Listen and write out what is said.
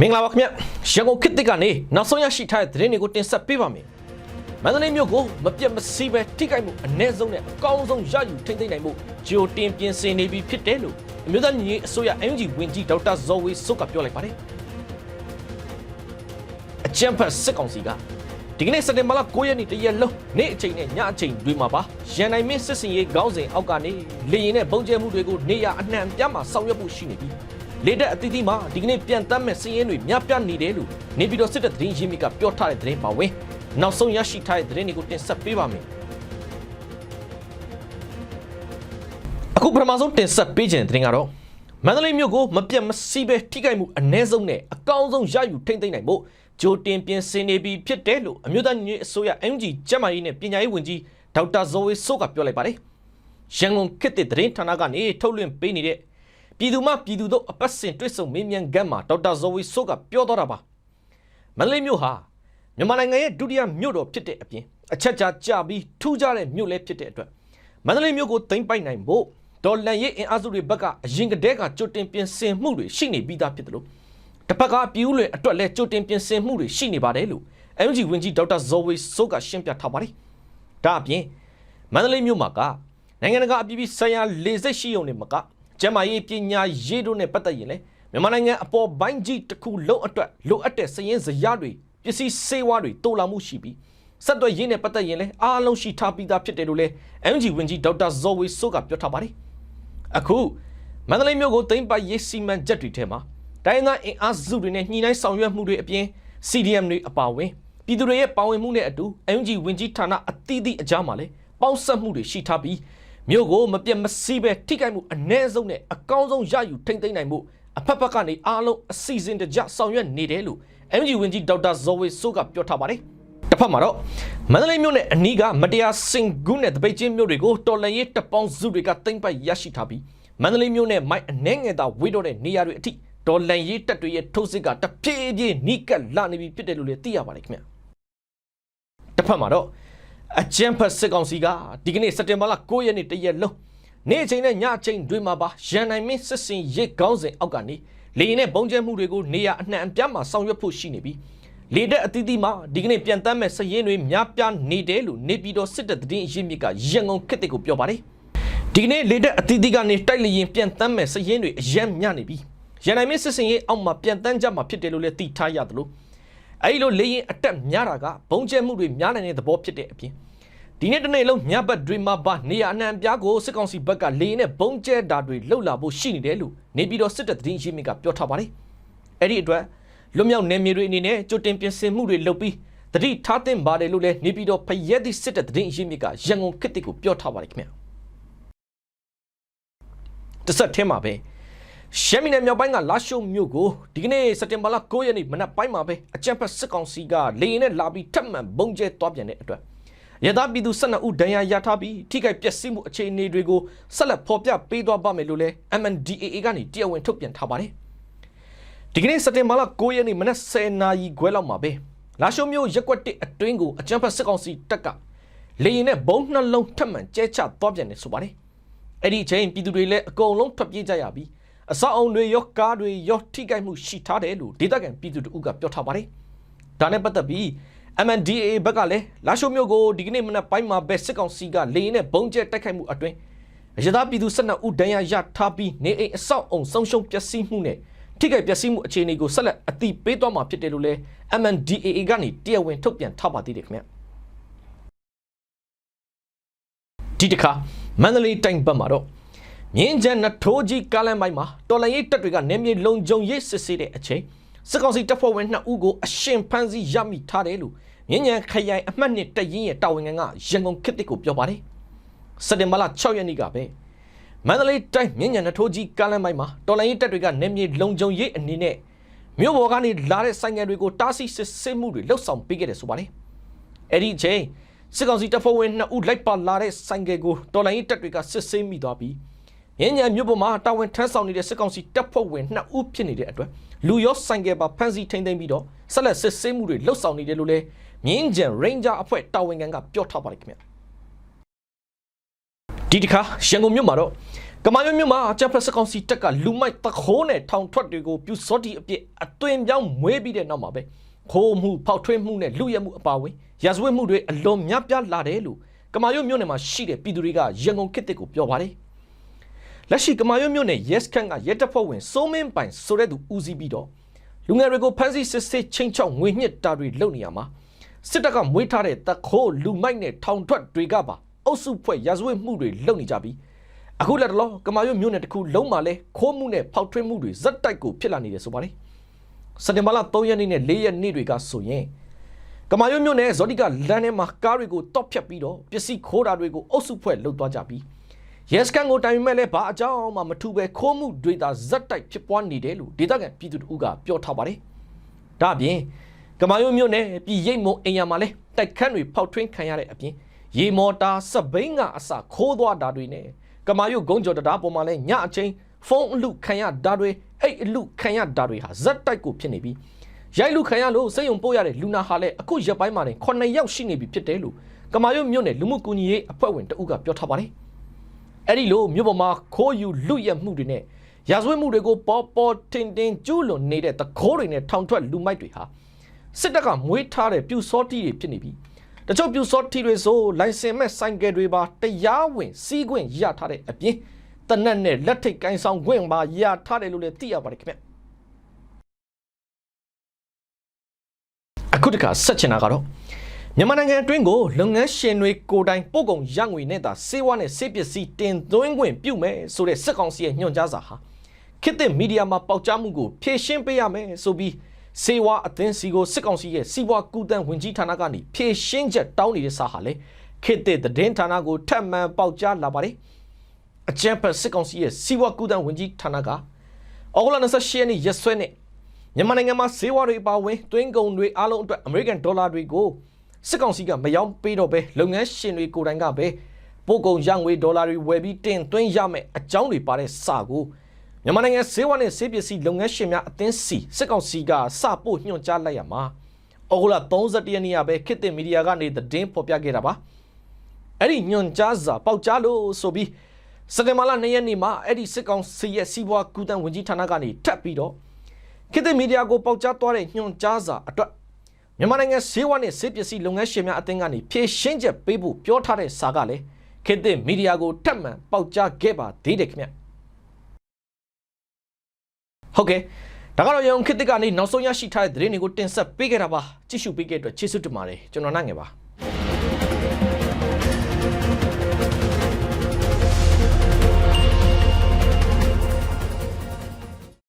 မင်္ဂလာပါခင်ဗျရန်ကုန်ခေတ်သစ်ကနေနောက်ဆုံးရရှိထားတဲ့သတင်းတွေကိုတင်ဆက်ပေးပါမယ်မန္တလေးမြို့ကိုမပြတ်မစီးပဲထိခိုက်မှုအ ਨੇ ဆုံးနဲ့အကောင်းဆုံးရယူထိမ့်သိမ့်နိုင်မှုဂျိုတင်ပြင်ဆင်နေပြီဖြစ်တယ်လို့အမျိုးသားညီညွတ်ရေးအစိုးရ NUG ဝန်ကြီးဒေါက်တာဇော်ဝေစုကပြောလိုက်ပါတယ်အကြံဖတ်စစ်ကောင်စီကဒီကနေ့စက်တင်ဘာလ9ရက်နေ့တရက်လုံးနေ့အချိန်နဲ့ညအချိန်တွေမှာပါရန်နိုင်မင်းစစ်စင်ရေးခေါင်းစဉ်အောက်ကနေလေရင်နဲ့ပုံကျဲမှုတွေကိုနေရအနှံ့အပြားမှာဆောင်ရွက်ဖို့ရှိနေပြီ လေတက်အသီးသီးမှာဒီကနေ့ပြန်တမ်းမဲ့စည်ရင်တွေများပြားနေတယ်လို့နေပြည်တော်စစ်တပ်သတင်းရင်းမြစ်ကပြောထားတဲ့သတင်းပါဝင်နောက်ဆုံးရရှိထားတဲ့သတင်းတွေကိုတင်ဆက်ပေးပါမယ်အခုပထမဆုံးတင်ဆက်ပေးခြင်းတဲ့သတင်းကတော့မန္တလေးမြို့ကိုမပြတ်မစီးပဲထိခိုက်မှုအ ਨੇ ဆုံးနဲ့အကောင်းဆုံးရယူထိမ့်သိမ့်နိုင်ဖို့ဂျိုတင်ပြင်ဆင်နေပြီဖြစ်တယ်လို့အမျိုးသားညီညွတ်ရေးအစိုးရ MG ကျန်းမာရေးနဲ့ပညာရေးဝန်ကြီးဒေါက်တာဇော်ဝေဆိုးကပြောလိုက်ပါတယ်ရန်ကုန်ခေတ်သစ်သတင်းဌာနကနေထုတ်လွှင့်ပေးနေတဲ့ ပြည်သူ့မပြည်သူတို့အပတ်စဉ်တွေ့ဆုံမေးမြန်းခန်းမှာဒေါက်တာဇော်ဝေဆိုးကပြောသွားတာပါမန္တလေးမြို့ဟာမြန်မာနိုင်ငံရဲ့ဒုတိယမြို့တော်ဖြစ်တဲ့အပြင်အချက်ချာကြပြီးထူးခြားတဲ့မြို့လည်းဖြစ်တဲ့အတွက်မန္တလေးမြို့ကိုသိမ်းပိုက်နိုင်ဖို့ဒေါ်လန်ရေးအင်အားစုတွေဘက်ကအရင်ကတည်းကကြိုတင်ပြင်ဆင်မှုတွေရှိနေပြီးသားဖြစ်တယ်လို့တစ်ဖက်ကပြည်ဦးလွင်အတွက်လည်းကြိုတင်ပြင်ဆင်မှုတွေရှိနေပါတယ်လို့ MG ဝန်ကြီးဒေါက်တာဇော်ဝေဆိုးကရှင်းပြထားပါတယ်ဒါအပြင်မန္တလေးမြို့မှာကနိုင်ငံတကာအပြည်ပြည်ဆိုင်ရာလေဆိပ်ရှိုံတွေမှာက ကျန်းမာရေးပညာရေးတို့နဲ့ပတ်သက်ရင်လည်းမြန်မာနိုင်ငံအပေါ်ပိုင်းကြီးတစ်ခုလုံးအတွက်လိုအပ်တဲ့စည်ရင်းစရာတွေပစ္စည်းစေဝါတွေတိုးလာမှုရှိပြီးဆက်သွယ်ရေးနဲ့ပတ်သက်ရင်လည်းအားလုံးရှိထားပြီးသားဖြစ်တယ်လို့လည်း MG ဝန်ကြီးဒေါက်တာဇော်ဝေဆိုးကပြောထားပါတယ်အခုမန္တလေးမြို့ကိုသိမ်းပိုက်ရေးစီမံချက်တွေထဲမှာတိုင်းသားအင်အားစုတွေနဲ့ညှိနှိုင်းဆောင်ရွက်မှုတွေအပြင် CDM တွေအပါအဝင်ပြည်သူတွေရဲ့ပါဝင်မှုနဲ့အတူ MG ဝန်ကြီးဌာနအသီးသီးအကြားမှာလည်းပေါင်းစပ်မှုတွေရှိထားပြီး မြို့ကိုမပြတ်မစီးပဲထိခိုက်မှုအ ਨੇ ဆုံးနဲ့အကောင်းဆုံးရယူထိမ့်သိမ့်နိုင်မှုအဖက်ဖက်ကနေအားလုံးအစီအစဉ်တကျဆောင်ရွက်နေတယ်လို့ MG ဝန်ကြီးဒေါက်တာဇော်ဝေဆိုးကပြောထားပါတယ်တစ်ဖက်မှာတော့မန္တလေးမြို့နယ်အနီးကမတရားစင်ကူးနဲ့တပိတ်ချင်းမြို့တွေကိုတော်လှန်ရေးတပ်ပေါင်းစုတွေကသိမ်းပိုက်ရရှိထားပြီးမန္တလေးမြို့နယ်မိုက်အနှဲငယ်သာဝေးတော့တဲ့နေရာတွေအထိတော်လှန်ရေးတပ်တွေရဲ့ထိုးစစ်ကတဖြည်းဖြည်းနီးကပ်လာနေပြီဖြစ်တယ်လို့လည်းသိရပါတယ်ခင်ဗျတစ်ဖက်မှာတော့ အကြံဖတ်စစ်ကောင်စီကဒီကနေ့စက်တင်ဘာလ9ရက်နေ့တရက်လုံးနေ့အချိန်နဲ့ညအချိန်တွေမှာပါရန်နိုင်မင်းစစ်စင်ရိတ်ကောင်းစဉ်အောက်ကနေလေရင်နဲ့ပုံကျဲမှုတွေကိုနေရအနှံ့အပြားမှာဆောင်ရွက်ဖို့ရှိနေပြီးလေတက်အသီးသီးမှာဒီကနေ့ပြန်တမ်းမဲ့စည်ရင်တွေများပြားနေတယ်လို့နေပြည်တော်စစ်တပ်သတင်းအရင်းမြစ်ကရန်ကုန်ခေတ်တွေကိုပြောပါတယ်ဒီကနေ့လေတက်အသီးသီးကနေတိုက်လေရင်ပြန်တမ်းမဲ့စည်ရင်တွေအယံမြနေပြီးရန်နိုင်မင်းစစ်စင်ရေးအောက်မှာပြန်တမ်းကြမှာဖြစ်တယ်လို့လည်းသိထားရတယ်လို့အဲဒီလိုလေရင်အတက်များတာကဘုံကျဲမှုတွေများနိုင်တဲ့သဘောဖြစ်တဲ့အပြင် ဒီနေ့တနေ့လုံးညဘက်တွေမှာပါနေရအနှံအပြားကိုစစ်ကောင်စီဘက်ကလေရင်နဲ့ဘုံကျဲတာတွေလှုပ်လာဖို့ရှိနေတယ်လို့နေပြည်တော်စစ်တပ်သတင်းရင်းမြစ်ကပြောထားပါတယ်အဲ့ဒီအတွက်လွတ်မြောက်နေမြေတွေအနေနဲ့ကြိုတင်ပြင်ဆင်မှုတွေလုပ်ပြီးတတိထားတင်ပါတယ်လို့လည်းနေပြည်တော်ဖရက်သည့်စစ်တပ်သတင်းရင်းမြစ်ကရန်ကုန်ခေတ်တစ်ကိုပြောထားပါတယ်ခင်ဗျာတစ်ဆက်ထဲမှာပဲရှမ်းပြည်နယ်မြောက်ပိုင်းကလာရှိုးမြို့ကိုဒီကနေ့စက်တင်ဘာလ9ရက်နေ့မနက်ပိုင်းမှာပဲအကြံဖက်စစ်ကောင်စီကလေရင်နဲ့လာပြီးထပ်မံဘုံကျဲသွားပြန်တဲ့အတွက် ရသပြည်သူ12ဦးဒဏ်ရာရထားပြီးထိခိုက်ပျက်စီးမှုအခြေအနေတွေကိုဆက်လက်ဖော်ပြပေးသွားပါမယ်လို့လည်း MNDAA ကနေတရားဝင်ထုတ်ပြန်ထားပါတယ်ဒီကနေ့စက်တင်ဘာလ9ရက်နေ့မနက်10:00နာရီခွဲလောက်မှာပဲလာရှိုးမြို့ရက်ကွက်တစ်အတွင်းကိုအကြံဖက်စစ်ကောင်စီတပ်ကလေရင်နဲ့ဘုံနှလုံးထပ်မံကျဲချသွားပြန်တယ်ဆိုပါတယ်အဲ့ဒီအချိန်ပြည်သူတွေလည်းအကုန်လုံးထွက်ပြေးကြရပြီးအစောအုံတွေရောကားတွေရောထိခိုက်မှုရှိထားတယ်လို့ဒေသခံပြည်သူတို့ကပြောထားပါတယ်။ဒါနဲ့ပတ်သက်ပြီး MNDAA ဘက်ကလည်းလာရှိုးမြို့ကိုဒီကနေ့မနက်ပိုင်းမှာပဲစစ်ကောင်စီကလေရင်နဲ့ဘုံကျဲတိုက်ခိုက်မှုအတွင်းအရသာပြည်သူ12ဦးဒဏ်ရာရထားပြီးနေအိမ်အဆောက်အုံဆုံးရှုံးပျက်စီးမှုနဲ့ထိခိုက်ပျက်စီးမှုအခြေအနေကိုဆက်လက်အတိပေးသွားမှာဖြစ်တယ်လို့လည်း MNDAA ကနေတရားဝင်ထုတ်ပြန်ထားပါသေးတယ်ခင်ဗျ။ဒီတစ်ခါမန္တလေးတိုင်းဘက်မှာတော့မြင်းကျန်နထိုးကြီးကားလမ်းပိုင်းမှာတော်လိုင်းရေးတပ်တွေကနေမြေလုံခြုံရေးစစ်ဆေးတဲ့အချိန် စစ်ကောင်စီတပ်ဖွဲ့ဝင်2ဦးကိုအရှင်ဖမ်းဆီးရမိထားတယ်လို့မြင်းညံခရိုင်အမှတ်နှစ်တပ်ရင်းရဲ့တာဝန်ခံကရန်ကုန်ခေတ်တစ်ကိုပြောပါတယ်စက်တင်ဘာလ6ရက်နေ့ကပဲမန္တလေးတိုင်းမြင်းညံနထိုးကြီးကားလမ်းပိုင်းမှာတော်လိုင်းရေးတပ်တွေကနေမြေလုံခြုံရေးအနေနဲ့မြို့ပေါ်ကနေလာတဲ့ဆိုင်ငယ်တွေကိုတားဆီးစစ်ဆေးမှုတွေလှုပ်ဆောင်ပေးခဲ့တယ်ဆိုပါတယ်အဲ့ဒီအချိန်စစ်ကောင်စီတပ်ဖွဲ့ဝင်2ဦးလိုက်ပါလာတဲ့ဆိုင်ငယ်ကိုတော်လိုင်းရေးတပ်တွေကစစ်ဆေးမိသွားပြီး မြင်းညံမြို့ပေါ်မှာတာဝန်ထမ်းဆောင်နေတဲ့စစ်ကောင်စီတပ်ဖွဲ့ဝင်2ဦးဖြစ်နေတဲ့အတွက်လူရောဆိုင်ကယ်ပါဖမ်းဆီးထိန်းသိမ်းပြီးတော့ဆက်လက်စစ်ဆေးမှုတွေလှုပ်ဆောင်နေတယ်လို့လည်းမြင်းကြံ Ranger အဖွဲ့တာဝန်ခံကပြောထားပါတယ်ခင်ဗျဒီတစ်ခါရန်ကုန်မြို့မှာတော့ကမာရွတ်မြို့မှာဂျပန်စကောင်စီတပ်ကလူမိုက်တခိုးနဲ့ထောင်ထွက်တွေကိုပြူစောတိအပြစ်အသွင်ပြောင်းမွေးပြီးတဲ့နောက်မှာပဲခိုးမှုဖောက်ထွင်းမှုနဲ့လူရဲမှုအပါအဝင်ရာဇဝတ်မှုတွေအလွန်များပြားလာတယ်လို့ကမာရွတ်မြို့နယ်မှာရှိတဲ့ပြည်သူတွေကရန်ကုန်ခေတ်တစ်ကိုပြောပါတယ် လက်ရှိကမာရွတ်မြို့နယ် Yes ခန့်ကရဲတပ်ဖွဲ့ဝင်စိုးမင်းပိုင်ဆိုတဲ့သူဦးစီးပြီးတော့လူငယ်တွေကိုဖမ်းဆီးစစ်ဆေးချင်းချောက်ငွေညှစ်တာတွေလုပ်နေရမှာစစ်တပ်ကမွေးထားတဲ့တခိုးလူမိုက်နဲ့ထောင်ထွက်တွေကပါအုပ်စုဖွဲ့ရာဇဝတ်မှုတွေလုပ်နေကြပြီးအခုလက်တလောကမာရွတ်မြို့နယ်တစ်ခုလုံးမှာလဲခိုးမှုနဲ့ဖောက်ထွင်းမှုတွေဇက်တိုက်ကိုဖြစ်လာနေတယ်ဆိုပါလေစက်တင်ဘာလ3ရက်နေ့နဲ့4ရက်နေ့တွေကဆိုရင်ကမာရွတ်မြို့နယ်ဇော်တိကလမ်းထဲမှာကားတွေကိုတော့ဖြတ်ပြီးတော့ပစ္စည်းခိုးတာတွေကိုအုပ်စုဖွဲ့လှုပ်သွားကြပြီး ရဲစကန်ကိုတိုင်မဲ့လဲဘာအကြောင်းမှမထူပဲခိုးမှုတွေသာဇက်တိုက်ဖြစ်ပွားနေတယ်လို့ဒေသခံပြည်သူတို့ကပြောထားပါတယ်ဒါအပြင်ကမာရွတ်မြို့နယ်ပြည်ရိတ်မုံအိမ်ယာမှာလဲတိုက်ခန်းတွေဖောက်ထွင်းခံရတဲ့အပြင်ရေမော်တာစက်ဘိန်းကအစခိုးသွားတာတွေနဲ့ကမာယုတ်ဂုံကြော်တရားပေါ်မှာလဲညအချင်းဖုန်းအလူခံရတာတွေအိတ်အလူခံရတာတွေဟာဇက်တိုက်ကိုဖြစ်နေပြီးရိုက်လူခံရလို့စိတ်ယုံပို့ရတဲ့လူနာဟာလဲအခုရက်ပိုင်းမှာတင်9ယောက်ရှိနေပြီဖြစ်တယ်လို့ကမာယုတ်မြို့နယ်လူမှုကူညီရေးအဖွဲ့ဝင်တဦးကပြောထားပါတယ် အဲ့ဒီလိုမြို့ပေါ်မှာခိုးယူလူရက်မှုတွေနဲ့ရာဇဝတ်မှုတွေကိုပေါ်ပေါ်တင်တင်ကျူးလွန်နေတဲ့တခိုးတွေနဲ့ထောင်ထွက်လူမိုက်တွေဟာစစ်တပ်ကမွေးထားတဲ့ပြူစောတီတွေဖြစ်နေပြီးတချို့ပြူစောတီတွေဆိုလိုင်စင်မဲ့ဆိုင်ကယ်တွေပါတရားဝင်စီးခွင့်ရထားတဲ့အပြင်တနက်နဲ့လက်ထိတ်ကိုင်းဆောင်ခွင့်ပါရထားတယ်လို့လည်းသိရပါတယ်ခင်ဗျအခုတခါဆက်ချင်တာကတော့ မြန်မာနိုင်ငံအတွင်းကိုလုပ်ငန်းရှင်တွေကိုယ်တိုင်ပို့ကုန်ရငွေနဲ့သာစေဝါနဲ့စေပစ္စည်းတင်သွင်းခွင့်ပြုမယ်ဆိုတဲ့စစ်ကောင်စီရဲ့ညွှန်ကြားစာဟာခေတ်သစ်မီဒီယာမှာပေါက်ကြားမှုကိုဖြည့်ရှင်းပေးရမယ်ဆိုပြီးစေဝါအသင်းစီကိုစစ်ကောင်စီရဲ့စီးပွားကူတန်းဝင်ကြီးဌာနကနေဖြည့်ရှင်းချက်တောင်းနေတဲ့စာဟာလေခေတ်သစ်သတင်းဌာနကိုထပ်မံပေါက်ကြားလာပါတယ်အကြံဖတ်စစ်ကောင်စီရဲ့စီးပွားကူတန်းဝင်ကြီးဌာနကအောက်လ28ရက်နေ့ရက်စွဲနဲ့မြန်မာနိုင်ငံမှာစေဝါတွေပါဝင်တွင်းကုန်တွေအားလုံးအတွက်အမေရိကန်ဒေါ်လာတွေကို စစ်ကောင်စီကမယောင်းပေးတော့ပဲလုပ်ငန်းရှင်တွေကိုယ်တိုင်ကပဲပို့ကုန်ရငွေဒေါ်လာတွေဝယ်ပြီးတင်သွင်းရမယ်အကြောင်းတွေပါတဲ့စာကိုမြန်မာနိုင်ငံဈေးဝါနဲ့ဈေးပစ္စည်းလုပ်ငန်းရှင်များအသင်းစီစစ်ကောင်စီကစပို့ညွှန်ကြားလိုက်ရမှာအော်ဂိုလာ31ရက်နေ့ကပဲခေတ်သစ်မီဒီယာကနေသတင်းဖော်ပြခဲ့တာပါအဲ့ဒီညွှန်ကြားစာပေါက်ကြားလို့ဆိုပြီးစက်တင်ဘာလ2ရက်နေ့မှာအဲ့ဒီစစ်ကောင်စီရဲ့စီးပွားကူတန်းဝင်ကြီးဌာနကနေထပ်ပြီးတော့ခေတ်သစ်မီဒီယာကိုပေါက်ကြားသွားတဲ့ညွှန်ကြားစာအတွက် မြန်မာနိုင်ငံဈေးဝါနဲ့ဈေးပစ္စည်းလုပ်ငန်းရှင်များအသင်းကနေဖြည့်ရှင်းချက်ပေးဖို့ပြောထားတဲ့စာကလည်းခေတ်သစ်မီဒီယာကိုထပ်မံပေါက်ကြားခဲ့ပါသေးတယ်ခင်ဗျဟုတ်ကဲ့ဒါကတော့ရုံခေတ်သစ်ကနေနောက်ဆုံးရရှိထားတဲ့သတင်းတွေကိုတင်ဆက်ပေးခဲ့တာပါကြည့်ရှုပေးခဲ့တဲ့အတွက်ကျေးဇူးတင်ပါတယ်ကျွန်တော်နိုင်ငယ်ပါ